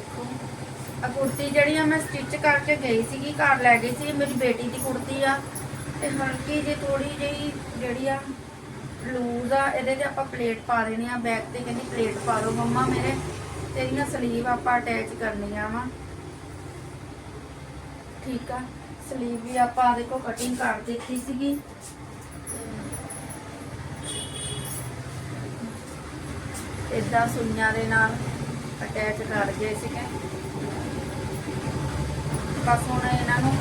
ਦੇਖੋ। ਆ ਕੁੜਤੀ ਜਿਹੜੀ ਆ ਮੈਂ ਸਟਿਚ ਕਰਕੇ ਗਈ ਸੀਗੀ, ਘਰ ਲੈ ਗਈ ਸੀ, ਮੇਰੀ ਬੇਟੀ ਦੀ ਕੁੜਤੀ ਆ। ਤੇ ਹਲਕੀ ਜਿਹੀ ਥੋੜੀ ਜਿਹੀ ਜਿਹੜੀ ਆ ਲੂਜ਼ ਆ, ਇਹਦੇ ਤੇ ਆਪਾਂ ਪਲੇਟ ਪਾ ਦੇਣੀ ਆ ਬੈਕ ਤੇ ਕਹਿੰਦੀ ਪਲੇਟ ਪਾ ਲਓ ਮੰਮਾ ਮੇਰੇ। ਤੇ ਇਹਦੀਆਂ ਸਲੀਵ ਆਪਾਂ ਅਟੈਚ ਕਰਨੀਆਂ ਵਾ। ਠੀਕ ਆ ਸਲੀਵ ਵੀ ਆਪਾਂ ਦੇਖੋ ਕਟਿੰਗ ਕਰ ਦਿੱਤੀ ਸੀਗੀ। ਇਦਾਂ ਸੂਈਆਂ ਦੇ ਨਾਲ ਅਟੈਚ ਕਰ ਗਏ ਸੀਗੇ। ਬਸ ਹੁਣ ਇਹਨਾਂ ਨੂੰ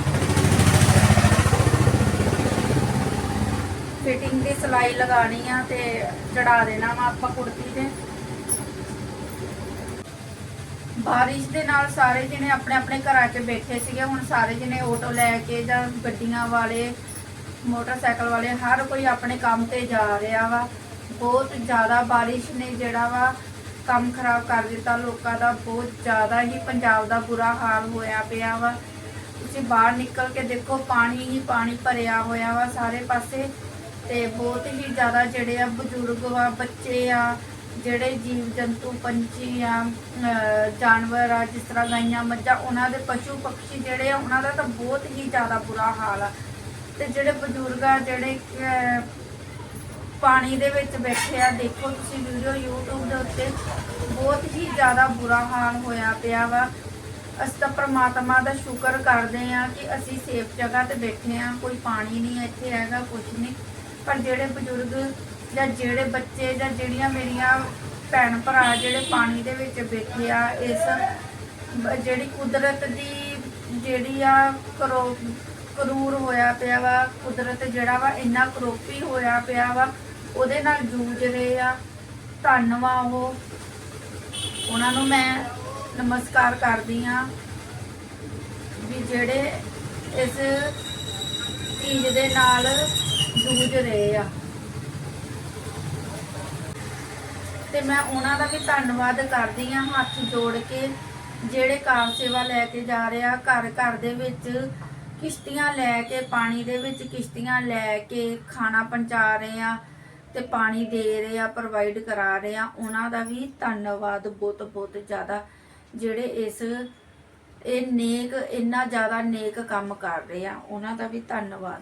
ਫਿਟਿੰਗ ਦੀ ਸਲਾਈ ਲਗਾਣੀ ਆ ਤੇ ਚੜਾ ਦੇਣਾ ਵਾ ਆਪਾਂ ਕੁੜਤੀ ਤੇ। ਬਾਰਿਸ਼ ਦੇ ਨਾਲ ਸਾਰੇ ਜਣੇ ਆਪਣੇ ਆਪਣੇ ਘਰਾਂ 'ਚ ਬੈਠੇ ਸੀਗੇ, ਹੁਣ ਸਾਰੇ ਜਣੇ ਆਟੋ ਲੈ ਕੇ ਜਾਂ ਗੱਡੀਆਂ ਵਾਲੇ, ਮੋਟਰਸਾਈਕਲ ਵਾਲੇ, ਹਰ ਕੋਈ ਆਪਣੇ ਕੰਮ ਤੇ ਜਾ ਰਿਹਾ ਵਾ। ਬਹੁਤ ਜ਼ਿਆਦਾ ਬਾਰਿਸ਼ ਨੇ ਜਿਹੜਾ ਵਾ ਕੰਮ ਖਰਾਬ ਕਰ ਦਿੱਤਾ। ਲੋਕਾਂ ਦਾ ਬਹੁਤ ਜ਼ਿਆਦਾ ਹੀ ਪੰਜਾਬ ਦਾ ਬੁਰਾ ਹਾਲ ਹੋਇਆ ਪਿਆ ਵਾ। ਤੁਸੀਂ ਬਾਹਰ ਨਿਕਲ ਕੇ ਦੇਖੋ, ਪਾਣੀ ਹੀ ਪਾਣੀ ਭਰਿਆ ਹੋਇਆ ਵਾ ਸਾਰੇ ਪਾਸੇ। ਤੇ ਬਹੁਤ ਹੀ ਜ਼ਿਆਦਾ ਜਿਹੜੇ ਆ ਬਜ਼ੁਰਗ ਵਾ, ਬੱਚੇ ਆ, ਜਿਹੜੇ ਜੀਵ ਜੰਤੂ, ਪੰਛੀ ਆ ਜਾਨਵਰ ਆ, ਜਿਸ ਤਰ੍ਹਾਂ ਗਾਈਆਂ, ਮੱਝਾਂ, ਉਹਨਾਂ ਦੇ ਪਸ਼ੂ ਪਕਸ਼ੀ ਜਿਹੜੇ ਆ, ਉਹਨਾਂ ਦਾ ਤਾਂ ਬਹੁਤ ਹੀ ਜ਼ਿਆਦਾ ਬੁਰਾ ਹਾਲ ਆ। ਤੇ ਜਿਹੜੇ ਬਜ਼ੁਰਗ ਆ, ਜਿਹੜੇ ਪਾਣੀ ਦੇ ਵਿੱਚ ਬੈਠੇ ਆ। ਦੇਖੋ ਤੁਸੀਂ ਵੀਡੀਓ YouTube ਦੇ ਉੱਤੇ। ਬਹੁਤ ਹੀ ਜ਼ਿਆਦਾ ਬੁਰਾ ਹਾਲ ਹੋਇਆ ਪਿਆ ਵਾ। ਅਸੀਂ ਤਾਂ ਪ੍ਰਮਾਤਮਾ ਦਾ ਸ਼ੁਕਰ ਕਰਦੇ ਆ ਕਿ ਅਸੀਂ ਸੇਫ ਜਗ੍ਹਾ ਤੇ ਬੈਠੇ ਆ। ਕੋਈ ਪਾਣੀ ਨਹੀਂ ਇੱਥੇ ਹੈਗਾ ਕੁਝ ਨਹੀਂ। ਪਰ ਜਿਹੜੇ ਬਜ਼ੁਰਗ ਜਾਂ ਜਿਹੜੇ ਬੱਚੇ ਜਾਂ ਜਿਹੜੀਆਂ ਮੇਰੀਆਂ ਭੈਣ ਭਰਾ ਜਿਹੜੇ ਪਾਣੀ ਦੇ ਵਿੱਚ ਬੈਠੇ ਆ, ਇਸ ਜਿਹੜੀ ਕੁਦਰਤ ਦੀ ਜਿਹੜੀ ਆ ਕਰੋ ਕਰੂਰ ਹੋਇਆ ਪਿਆ ਵਾ, ਕੁਦਰਤ ਜਿਹੜਾ ਵਾ ਇੰਨਾ ਕਰੋਪੀ ਹੋਇਆ ਪਿਆ ਵਾ ਉਹਦੇ ਨਾਲ ਜੂਝ ਰਹੇ ਆ ਧੰਨਵਾ ਉਹ। ਉਹਨਾਂ ਨੂੰ ਮੈਂ ਨਮਸਕਾਰ ਕਰਦੀ ਆ ਵੀ ਜਿਹੜੇ ਇਸ ਚੀਜ਼ ਦੇ ਨਾਲ ਜੂਝ ਰਹੇ ਆ। ਤੇ ਮੈਂ ਉਹਨਾਂ ਦਾ ਵੀ ਧੰਨਵਾਦ ਕਰਦੀ ਆ ਹੱਥ ਜੋੜ ਕੇ, ਜਿਹੜੇ ਕਾਰ ਸੇਵਾ ਲੈ ਕੇ ਜਾ ਰਹੇ ਆ, ਘਰ ਘਰ ਦੇ ਵਿੱਚ ਕਿਸ਼ਤੀਆਂ ਲੈ ਕੇ, ਪਾਣੀ ਦੇ ਵਿੱਚ ਕਿਸ਼ਤੀਆਂ ਲੈ ਕੇ ਖਾਣਾ ਪਹੁੰਚਾ ਰਹੇ ਆ। ਤੇ ਪਾਣੀ ਦੇ ਰਹੇ ਆ ਪ੍ਰੋਵਾਈਡ ਕਰਾ ਰਹੇ ਆ, ਉਹਨਾਂ ਦਾ ਵੀ ਧੰਨਵਾਦ ਬਹੁਤ ਬਹੁਤ ਜ਼ਿਆਦਾ। ਜਿਹੜੇ ਇਸ, ਇਹ ਨੇਕ, ਇੰਨਾ ਜ਼ਿਆਦਾ ਨੇਕ ਕੰਮ ਕਰ ਰਹੇ ਆ, ਉਹਨਾਂ ਦਾ ਵੀ ਧੰਨਵਾਦ।